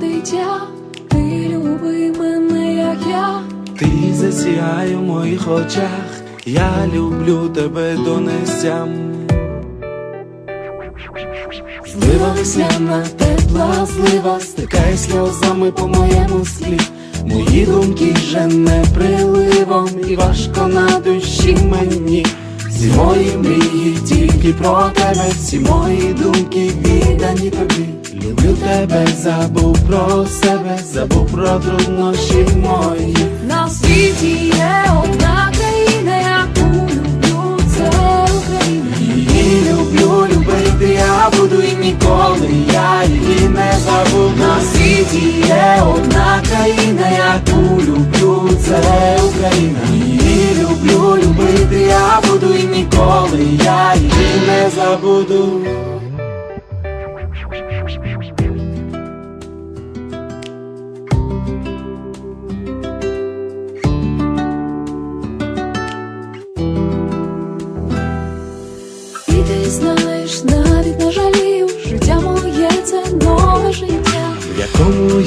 дитя, ти люби мене, як я, ти засіяй в моїх очах, я люблю тебе донестям. Злива весняна, тепла злива, стикай сльозами по моєму слі. Мої думки вже не приливом, і важко на душі мені. Всі мої мрії тільки про тебе, всі мої думки віддані тобі. Люблю тебе, забув про себе, забув про труднощі мої. На світі є одна країна, яку люблю, це Україна. Її люблю, любити я буду і ніколи я її не забуду. На світі є одна країна, яку люблю, це Україна. Її люблю, любити я буду і ніколи я її не забуду.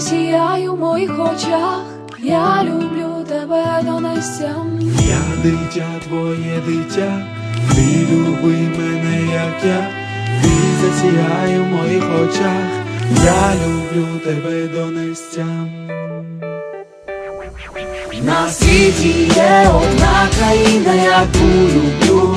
Засіяй у моїх очах, я люблю тебе донестям. Я дитя, твоє дитя, ти люби мене, як я, ти засіяй у моїх очах, я люблю тебе донестям. На світі є одна країна, яку люблю,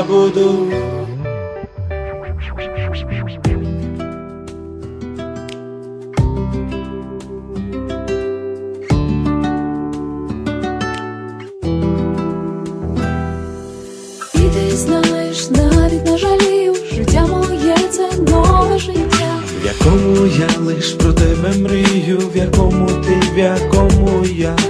не забуду. І ти знаєш, навіть не жалію, життя моє це нове життя. В якому я лиш про тебе мрію, в якому ти, в якому я.